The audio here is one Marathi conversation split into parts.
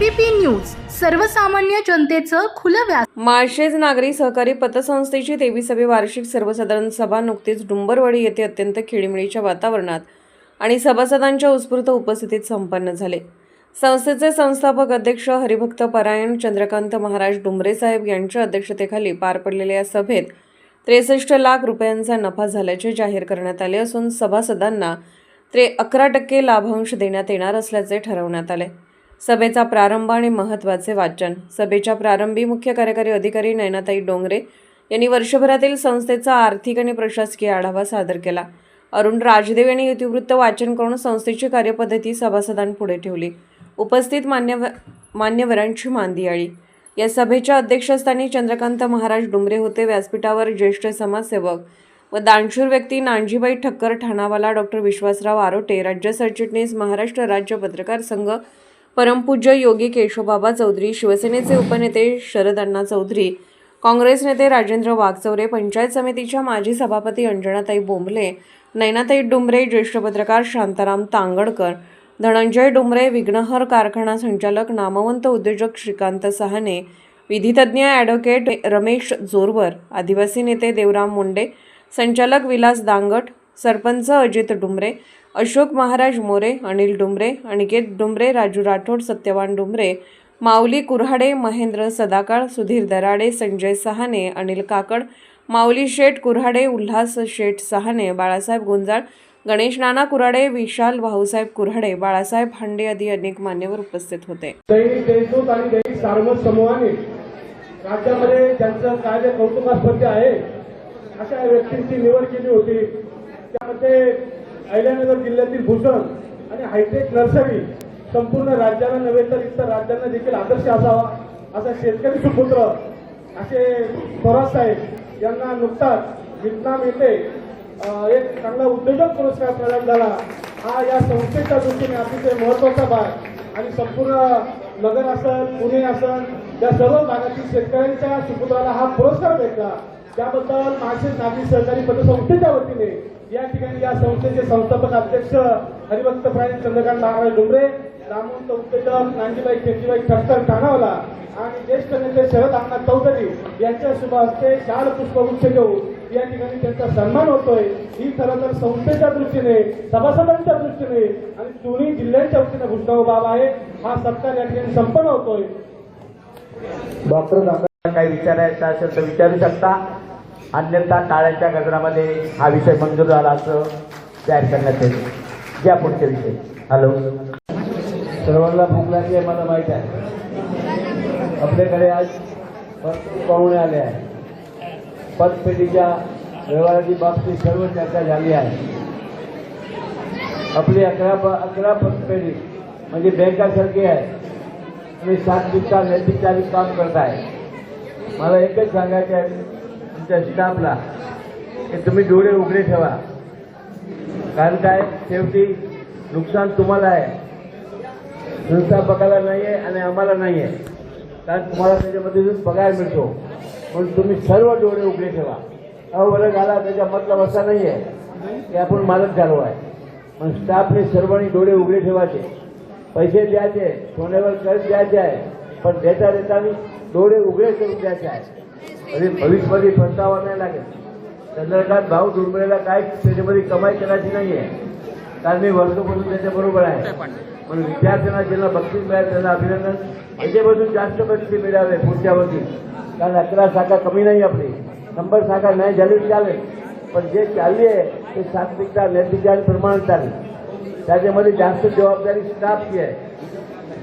एबीपी न्यूज सर्वसामान्य जनतेचं खुलं व्यास माळशेज नागरी सहकारी पतसंस्थेची तेविसावी वार्षिक सर्वसाधारण सभा नुकतीच डुंबरवाडी येथे अत्यंत खिळीमिळीच्या वातावरणात आणि सभासदांच्या उत्स्फूर्त उपस्थितीत संपन्न झाले. संस्थेचे संस्थापक अध्यक्ष हरिभक्त परायण चंद्रकांत महाराज डुंबरे साहेब यांच्या अध्यक्षतेखाली पार पडलेल्या या सभेत त्रेसष्ट लाख रुपयांचा नफा झाल्याचे जाहीर करण्यात आले असून सभासदांना त्रे अकरा टक्के लाभांश देण्यात येणार असल्याचे ठरवण्यात आले. सभेचा प्रारंभ आणि महत्त्वाचे वाचन. सभेच्या प्रारंभी मुख्य कार्यकारी अधिकारी नयनाताई डोंगरे यांनी वर्षभरातील संस्थेचा आर्थिक आणि प्रशासकीय आढावा सादर केला. अरुण राजदेव यांनी इतिवृत्त वाचन करून संस्थेची कार्यपद्धती सभासदांपुढे ठेवली. उपस्थित मान्यव मान्यवरांची मांदी आळी. या सभेच्या अध्यक्षस्थानी चंद्रकांत महाराज डुंबरे होते व्यासपीठावर ज्येष्ठ समाजसेवक व दानशूर व्यक्ती नानजीबाई ठक्कर ठाणावाला डॉक्टर विश्वासराव आरोटे राज्य सरचिटणीस महाराष्ट्र राज्य पत्रकार संघ परमपूज्य योगी केशवबाबा चौधरी शिवसेनेचे उपनेते शरद अण्णा चौधरी काँग्रेस नेते राजेंद्र वाघचौरे पंचायत समितीच्या माजी सभापती अंजनाताई बोंबले नैनाताई डुंबरे ज्येष्ठ पत्रकार शांताराम तांगडकर धनंजय डुंबरे विघ्नहर कारखाना संचालक नामवंत उद्योजक श्रीकांत सहाने विधितज्ञ ॲडव्होकेट रमेश जोरवर आदिवासी नेते देवराम मुंडे संचालक विलास दांगट सरपंच अजित डुंबरे अशोक महाराज मोरे अनिल डुंबरे अनिकेत डुंबरे राजू राठोड सत्यवान डुंबरे माऊली कुऱ्हाडे महेंद्र सदाकाळ सुधीर दराडे संजय सहाने अनिल काकड माऊली शेठ कुऱ्हाडे उल्हास शेठ सहाने बाळासाहेब गुंजाळ गणेश नाना कुराडे विशाल भाऊसाहेब कुऱ्हाडे बाळासाहेब हांडे आदी अनेक मान्यवर उपस्थित होते. दैनिक देशदूत आणि दैनिक समूहाने राज्यामध्ये ज्यांचं कार्य कौतुकास्पद आहे अशा व्यक्तींची निवड केली होती. त्यामध्ये अहिल्यानगर जिल्ह्यातील भूषण आणि हायटेक नर्सरी संपूर्ण राज्याला नव्हे तर इतर राज्यांना देखील आदर्श असावा असा शेतकरी सुपुत्र असे थोरात साहेब यांना नुकताच विetnam येथे एक चांगला उद्योजक पुरस्कार प्रदान झाला. हा या संस्थेच्या दृष्टीने अतिशय महत्त्वाचा भाग आणि संपूर्ण नगर असन पुणे असन या सर्व भागातील शेतकऱ्यांच्या सुपुत्राला हा पुरस्कार भेटला. त्याबद्दल महाशेष नागरी सहकारी पतसंस्थेच्या वतीने या ठिकाणी या संस्थेचे संस्थापक अध्यक्ष हरिभक्त प्राणी चंद्रकांत महाराज डुंबरे नामवंत उद्योजक नांदीबाई केजीबाई ठक्कर ठाणावला आणि ज्येष्ठ नेते शरद अण्णा चौधरी यांच्या शुभ हस्ते शाल पुष्पगुच्छ घेऊन या ठिकाणी त्यांचा सन्मान होतोय. ही खरं तर संस्थेच्या दृष्टीने सभासदांच्या दृष्टीने आणि दोन्ही जिल्ह्यांच्या वतीने घोषणा बाब आहे. हा सत्कार या ठिकाणी संपन्न होतोय. डॉक्टर काही विचारायचं असेल तर विचारू शकता. अन्यथा काळाच्या गजरामध्ये हा विषय मंजूर झाला असं जाहीर करण्यात येईल. या पुढचे विषय. हॅलो. सर्वांना भूक लागली आहे मला माहीत आहे. आपल्याकडे आज पाहुणे आले आहे पतपेढीच्या व्यवहाराची बाबतीत सर्व चर्चा झाली आहे. आपली अकरा प- अकरा पतपेढी म्हणजे बँकासारखी आहे. तुम्ही नैतिक नैतिकताने काम करत आहे मला एकच सांगायचं आहे. तुमच्या स्टाफला की तुम्ही डोळे उघडे ठेवा. कारण काय? शेवटी नुकसान तुम्हाला आहे. संस्थापकाला नाही आहे आणि आम्हाला नाही आहे कारण तुम्हाला त्याच्यामध्ये पगार मिळतो. म्हणून तुम्ही सर्व डोळे उघडे ठेवा. अवलग आला त्याचा मतलब असा नाही आहे की आपण मालक झालो आहे. पण स्टाफने सर्वांनी डोळे उघडे ठेवायचे. पैसे द्यायचे सोन्यावर कर्ज द्यायचे आहे. पण देता देताना डोळे उघडे करून द्यायचे आहे. म्हणजे भविष्यामध्ये फसवावं नाही लागेल. चंद्रकांत भाऊ दुर्मिळेला काय त्याच्यामध्ये कमाई करायची नाही आहे कारण मी वर्षभरून त्याच्याबरोबर आहे. म्हणून विद्यार्थ्यांना ज्यांना बक्षीस मिळालं त्यांना अभिनंदन. त्याच्यापासून जास्त बक्षीस मिळावे पुढच्या वर्षी कारण अकरा शाखा कमी नाही आपली. शंभर शाखा नाही झाली चालेल. पण जे चालली आहे ते सात्विकता नैतिकता आणि प्रमाणात चालेल त्याच्यामध्ये जास्त जबाबदारी स्टाफची आहे.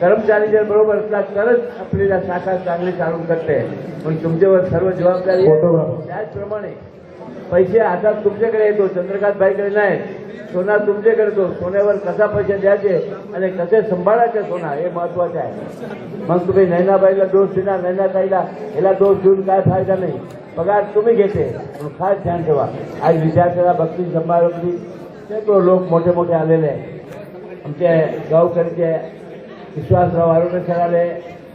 कर्मचारी जर बरोबर असला तरच आपल्याला शाखा चांगली चालू करते. पण तुमच्यावर सर्व जबाबदारी. त्याचप्रमाणे पैसे हातात तुमच्याकडे येतो चंद्रकांत बाईकडे नाही. सोना तुमच्याकडे येतो सोन्यावर कसा पैसे द्यायचे आणि कसे सांभाळायचे सोना हे महत्वाचं आहे. मग तुम्ही नैनाबाईला दोष देणार नैनाताईला याला दोष देऊन काय फायदा नाही. पगार तुम्ही घेते पण खास ध्यान ठेवा. आज विद्यार्थ्याला बक्षीस समारंभी शेकडो लोक मोठे मोठे आलेले आहे आमचे गावकरचे विश्वासराव आरोग्य सर आले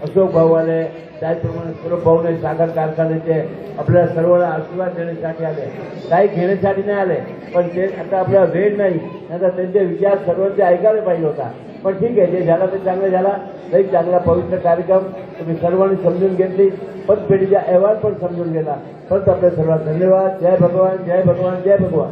अशोक भाऊ आले त्याचप्रमाणे सर्व भाऊने साखर कारखान्याचे आपल्या सर्वांना आशीर्वाद देण्यासाठी आले. काही घेण्यासाठी नाही आले पण ते आता आपला वेळ नाही आता त्यांचे विचार सर्वांचे ऐकायला पाहिजे होता. पण ठीक आहे जे झाला ते चांगलं झाला. लई चांगला पवित्र कार्यक्रम तुम्ही सर्वांनी समजून घेतली. पतपेढीचा अहवाल पण समजून गेला. परत आपल्या सर्वांना धन्यवाद. जय भगवान जय भगवान जय भगवान.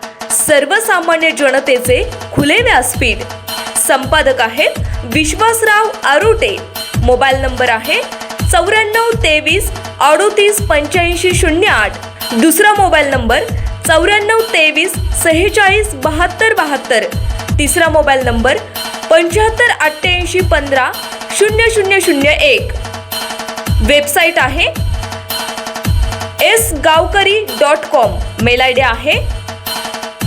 सर्वसामान्य जनतेचे खुले व्यासपीठ संपादक आहेत विश्वासराव आरोटे. मोबाईल नंबर आहे चौऱ्याण्णव तेवीस अडोतीस पंच्याऐंशी शून्य आठ. दुसरा मोबाईल नंबर चौऱ्याण्णव तेवीस सेहेचाळीस बहात्तर बहात्तर. तिसरा मोबाईल नंबर पंच्याहत्तर अठ्ठ्याऐंशी पंधरा शून्य शून्य शून्य एक. वेबसाईट आहे S Gavkari dot com. Mail I D आहे